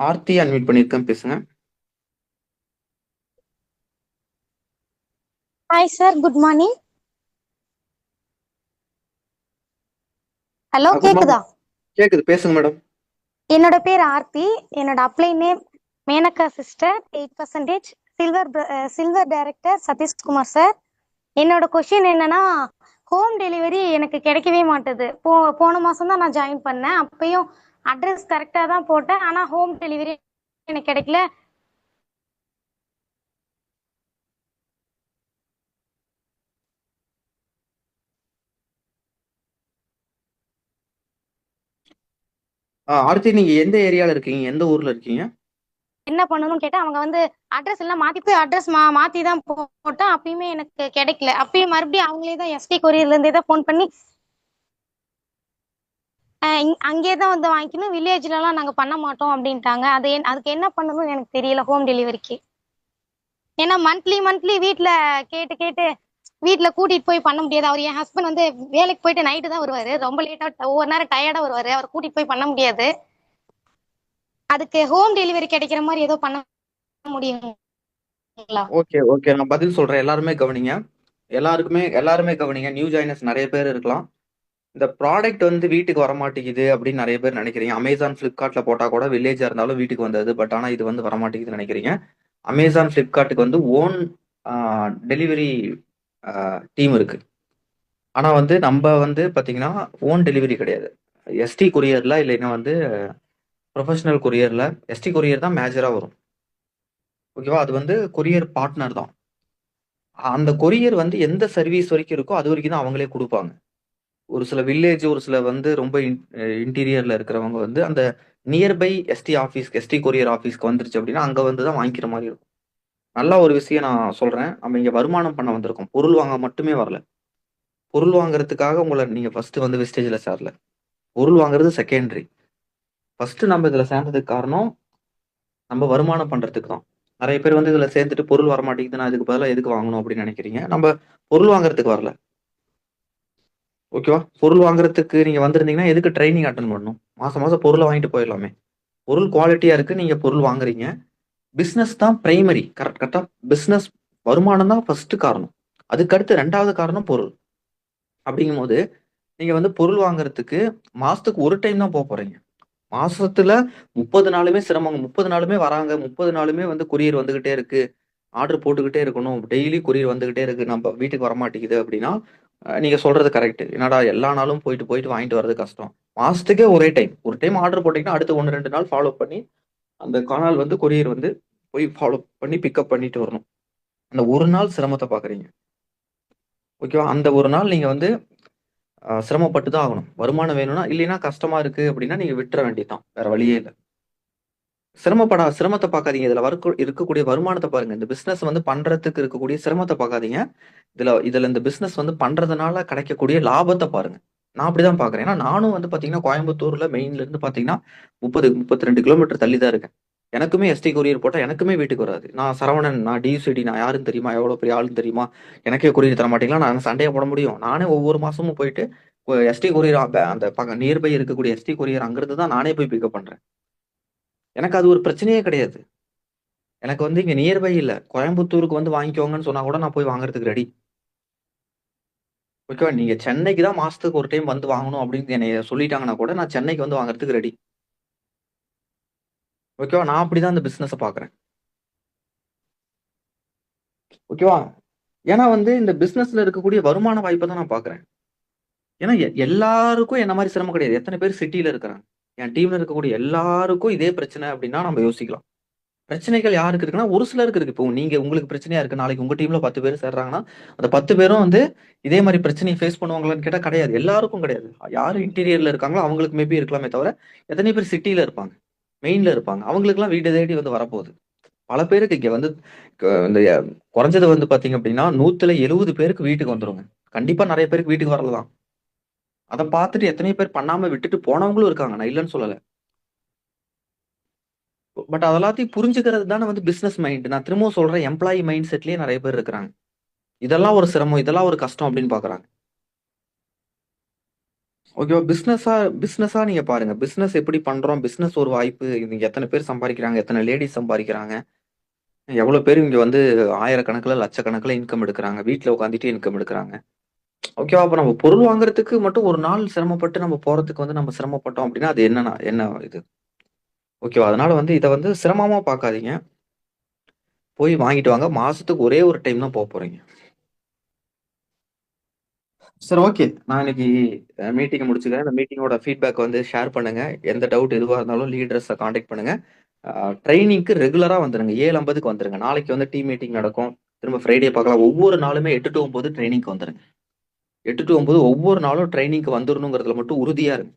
Aarthi unmute பண்ணியிருக்கேன் பேசுங்க. Hi sir good morning hello. கேக்குதா? கேக்குது பேசுங்க மேடம் என்னோட பேர் ஆர்த்தி. என்னோட apply name Menaka sister eight percentage silver silver director Sathishkumar sir என்னோட கொஷின் என்னன்னா ஹோம் டெலிவரி எனக்கு கிடைக்கவே மாட்டுது. போ போன மாசம் தான் நான் ஜாயின் பண்ணேன். அப்பயும் அட்ரஸ் கரெக்டாக தான் போட்டேன். ஆனால் ஹோம் டெலிவரி எனக்கு கிடைக்கல. ஆர்த்தி நீங்க எந்த ஏரியால இருக்கீங்க? எந்த ஊர்ல இருக்கீங்க? என்ன பண்ணணும்னு கேட்டா அவங்க வந்து அட்ரஸ் எல்லாம் மாத்தி போய் அட்ரஸ் மா மாத்தி தான் போட்டேன் அப்பயுமே எனக்கு கிடைக்கல. அப்பயும் மறுபடியும் அவங்களே தான் எஸ்டி கொரியர்ல இருந்தே தான் ஃபோன் பண்ணி அங்கேயே தான் வந்து வாங்கிக்கணும். வில்லேஜ்லலாம் நாங்கள் பண்ண மாட்டோம் அப்படின்ட்டாங்க. அது என்- அதுக்கு என்ன பண்ணணும்னு எனக்கு தெரியல ஹோம் டெலிவரிக்கு ஏன்னா மந்த்லி மந்த்லி வீட்டில் கேட்டு கேட்டு வீட்டில் கூட்டிகிட்டு போய் பண்ண முடியாது. அவர் என் ஹஸ்பண்ட் வந்து வேலைக்கு போயிட்டு நைட்டு தான் வருவார். ரொம்ப லேட்டாக ஒவ்வொரு நேரம் டயர்டாக வருவார். அவர் கூட்டிகிட்டு போய் பண்ண முடியாது. அதுக்கு ஹோம் டெலிவரி கிடைக்கிற மாதிரி ஏதோ பண்ண முடியுங்களா? ஓகே ஓகே நான் பதில் சொல்கிறேன் எல்லாருமே கவனிங்க. எல்லாருக்குமே எல்லாருமே கவனிங்க. நியூ ஜாயினர்ஸ் நிறைய பேர் இருக்கலாம். இந்த ப்ராடக்ட் வந்து வீட்டுக்கு வரமாட்டேங்குது அப்படின்னு நிறைய பேர் நினைக்கிறீங்க. அமேசான் ஃப்ளிப்கார்ட்ல போட்டா கூட வில்லேஜா இருந்தாலும் வீட்டுக்கு வந்தது பட் ஆனா இது வந்து வரமாட்டேங்குதுன்னு நினைக்கிறீங்க. அமேசான் ஃப்ளிப்கார்ட்டுக்கு வந்து ஓன் டெலிவரி டீம் இருக்கு. ஆனா வந்து நம்ம வந்து பாத்தீங்கன்னா ஓன் டெலிவரி கிடையாது. எஸ்டி கொரியர்ல இல்லைன்னா வந்து ப்ரொஃபஷனல் கொரியர்ல எஸ்டி கொரியர் தான் மேஜரா வரும். ஓகேவா அது வந்து கொரியர் பார்ட்னர் தான். அந்த கொரியர் வந்து எந்த சர்வீஸ் வரைக்கும் இருக்கோ அது வரைக்கும் தான் அவங்களே கொடுப்பாங்க. ஒரு சில வில்லேஜ் ஒரு சில வந்து ரொம்ப இன்டீரியர்ல இருக்கிறவங்க வந்து அந்த nearby ST office ST courier ஆஃபீஸ்க்கு வந்துருச்சு அப்படின்னா அங்கே வந்து தான் வாங்கிக்கிற மாதிரி இருக்கும். நல்ல ஒரு விஷயம் நான் சொல்றேன். நம்ம இங்கே வருமானம் பண்ண வந்திருக்கோம். பொருள் வாங்க மட்டுமே வரல. பொருள் வாங்குறதுக்காக உங்களை நீங்கள் ஃபஸ்ட்டு வந்து விஸ்டேஜில் சேரல. பொருள் வாங்குறது செகண்டரி ஃபஸ்ட்டு நம்ம இதில் சேர்ந்ததுக்கு காரணம் நம்ம வருமானம் பண்ணுறதுக்கு தான். நிறைய பேர் வந்து இதில் சேர்ந்துட்டு பொருள் வர மாட்டேங்குது நான் இதுக்கு பதிலாக எதுக்கு வாங்கணும் அப்படின்னு நினைக்கிறீங்க? நம்ம பொருள் வாங்குறதுக்கு வரல. ஓகேவா பொருள் வாங்குறதுக்கு நீங்க வந்திருந்தீங்கன்னா எதுக்கு ட்ரைனிங் அட்டன் பண்ணணும்? மாசம் மாசம் பொருளை வாங்கிட்டு போயிடலாமே. பொருள் குவாலிட்டியா இருக்கு நீங்க பொருள் வாங்குறீங்க. பிஸ்னஸ் தான் பிரைமரி கரெக்ட் கரெக்டா பிஸ்னஸ் வருமானம் தான் ஃபர்ஸ்ட் காரணம். அதுக்கடுத்து ரெண்டாவது காரணம் பொருள். அப்படிங்கும்போது நீங்க வந்து பொருள் வாங்குறதுக்கு மாசத்துக்கு ஒரு டைம் தான் போக போறீங்க. மாசத்துல முப்பது நாளுமே சிரமங்க. முப்பது நாளுமே வராங்க. முப்பது நாளுமே வந்து கொரியர் வந்துகிட்டே இருக்கு. ஆர்டர் போட்டுக்கிட்டே இருக்கணும். டெய்லி கொரியர் வந்துகிட்டே இருக்கு. நம்ம வீட்டுக்கு வர மாட்டேங்குது அப்படின்னா நீங்க சொல்றது கரெக்ட் என்னடா எல்லா நாளும் போயிட்டு போயிட்டு வாங்கிட்டு வர்றது கஷ்டம். மாசத்துக்கே ஒரே டைம் ஒரு டைம் ஆர்டர் போட்டீங்கன்னா அடுத்து ஒன்று ரெண்டு நாள் ஃபாலோ பண்ணி அந்த கானால் வந்து கொரியர் வந்து போய் ஃபாலோ பண்ணி பிக்கப் பண்ணிட்டு வரணும். அந்த ஒரு நாள் சிரமத்தை பார்க்குறீங்க ஓகேவா அந்த ஒரு நாள் நீங்கள் வந்து சிரமப்பட்டு தான் ஆகணும். வருமானம் வேணும்னா இல்லைன்னா கஷ்டமாக இருக்குது அப்படின்னா நீங்கள் விட்டுற வேண்டியதுதான். வேறு வழியே இல்லை. சிரமப்படா சிரமத்தை பார்க்காதீங்க. இதுல வர்க்க இருக்கக்கூடிய வருமானத்தை பாருங்க. இந்த பிசினஸ் வந்து பண்றதுக்கு இருக்கக்கூடிய சிரமத்தை பார்க்காதீங்க. இதுல இதுல இந்த பிசினஸ் வந்து பண்றதுனால கிடைக்கக்கூடிய லாபத்தை பாருங்க. நான் அப்படிதான் பாக்குறேன் ஏன்னா நானும் வந்து பாத்தீங்கன்னா கோயம்புத்தூர்ல மெயின்ல இருந்து பாத்தீங்கன்னா முப்பது முப்பத்தி ரெண்டு கிலோமீட்டர் தள்ளி தான் இருக்கேன். எனக்குமே எஸ்டி கொரியர் போட்டா எனக்குமே வீட்டுக்கு வராது. நான் சரவணன் நான் டியூசிடி நான் யாருன்னு தெரியுமா? எவ்வளவு பெரிய ஆளுன்னு தெரியுமா? எனக்கே கொரியர் தர மாட்டீங்களா? நான் சண்டையை போட முடியும். நானே ஒவ்வொரு மாசமும் போயிட்டு எஸ்டி கொரியர் அந்த பக்க நியர்பை இருக்கக்கூடிய எஸ்டி கொரியர் அங்கிருந்து தான் நானே போய் பிக்கப் பண்றேன். எனக்கு அது ஒரு பிரச்சனையே கிடையாது. எனக்கு வந்து இங்க நியர்பை இல்லை. கோயம்புத்தூருக்கு வந்து வாங்கிக்கோங்கன்னு சொன்னா கூட நான் போய் வாங்குறதுக்கு ரெடி ஓகேவா நீங்க சென்னைக்கு தான் மாசத்துக்கு ஒரு டைம் வந்து வாங்கணும் அப்படின்னு என்னைய சொல்லிட்டாங்கன்னா கூட நான் சென்னைக்கு வந்து வாங்குறதுக்கு ரெடி ஓகேவா நான் அப்படிதான் அந்த பிசினஸை பாக்குறேன். ஓகேவா ஏன்னா வந்து இந்த பிசினஸ்ல இருக்கக்கூடிய வருமான வாய்ப்பை தான் நான் பாக்குறேன். ஏன்னா எ- எல்லாருக்கும் என்ன மாதிரி சிரமம் கிடையாது. எத்தனை பேர் சிட்டியில் இருக்கிறாங்க. என் டீம்ல இருக்கக்கூடிய எல்லாருக்கும் இதே பிரச்சனை அப்படின்னா நம்ம யோசிக்கலாம். பிரச்சனைகள் யாருக்கு இருக்குன்னா ஒரு சிலருக்கு இருக்கு. இப்போ நீங்க உங்களுக்கு பிரச்சனையா இருக்கு. நாளைக்கு உங்க டீம்ல பத்து பேர் சேர்றாங்கன்னா அந்த பத்து பேரும் வந்து இதே மாதிரி பிரச்சனையை ஃபேஸ் பண்ணுவாங்களான்னு கேட்டா கிடையாது. எல்லாருக்கும் கிடையாது. யாரு இன்டீரியர்ல இருக்காங்களோ அவங்களுக்கு மேபி இருக்கலாமே தவிர எத்தனை பேர் சிட்டியில இருப்பாங்க? மெயின்ல இருப்பாங்க. அவங்களுக்குலாம் வீடு தேடி வந்து வரப்போகுது. பல பேருக்கு இங்க வந்து க- இந்த குறைஞ்சது வந்து பாத்தீங்க அப்படின்னா நூத்துல எழுபது பேருக்கு வீட்டுக்கு வந்துருங்க. கண்டிப்பா நிறைய பேருக்கு வீட்டுக்கு வரலாம். அதை பார்த்துட்டு எத்தனை பேர் பண்ணாம விட்டுட்டு போனவங்களும் இருக்காங்க நான் இல்லைன்னு சொல்லலை பட் அதெல்லாத்தையும் புரிஞ்சுக்கிறது தானே வந்து பிசினஸ் மைண்ட் நான் திரும்பவும் சொல்றேன் எம்ப்ளாயி மைண்ட் செட்லயே நிறைய பேர் இருக்கிறாங்க இதெல்லாம் ஒரு சிரமம் இதெல்லாம் ஒரு கஷ்டம் அப்படின்னு பாக்குறாங்க ஓகேவா? பிசினஸா பிசினஸா நீங்க பாருங்க. பிசினஸ் எப்படி பண்றோம்? பிசினஸ் ஒரு வாய்ப்பு. இங்க எத்தனை பேர் சம்பாதிக்கிறாங்க எத்தனை லேடிஸ் சம்பாதிக்கிறாங்க எவ்வளோ பேர் இங்க வந்து ஆயிரக்கணக்கில் லட்சக்கணக்கில் இன்கம் எடுக்கிறாங்க வீட்டில் உட்காந்துட்டு இன்கம் எடுக்கிறாங்க ஓகேவா? அப்போ நம்ம பொருள் வாங்குறதுக்கு மட்டும் ஒரு நாள் சிரமப்பட்டு நம்ம போறதுக்கு வந்து நம்ம சிரமப்பட்டோம் அப்படின்னா, அது என்னன்னா என்ன இது? ஓகேவா? அதனால வந்து இதை வந்து சிரமமா பார்க்காதீங்க. போய் வாங்கிட்டு வாங்க. மாசத்துக்கு ஒரே ஒரு டைம் தான் போக போறீங்க. Sir okay. நான் இன்னைக்கு மீட்டிங் முடிச்சுக்கிறேன். இந்த மீட்டிங்கோட ஃபீட்பேக் வந்து ஷேர் பண்ணுங்க. எந்த டவுட் எதுவாக இருந்தாலும் லீடர்ஸை காண்டாக்ட் பண்ணுங்க. ட்ரைனிங்க்கு ரெகுலராக ரெகுலரா வந்துருங்க. 7:50க்கு வந்துருங்க. நாளைக்கு வந்து டீம் மீட்டிங் நடக்கும். திரும்ப ஃப்ரைடே பார்க்கலாம். ஒவ்வொரு நாளுமே எட்டு டு ஒம்பது ட்ரைனிங்க்கு வந்துருங்க. எட்டு டு ஒம்பது ஒவ்வொரு நாளும் ட்ரைனிங்க்கு வந்துடணுங்கிறதுல மட்டும் உறுதியாக இருங்க.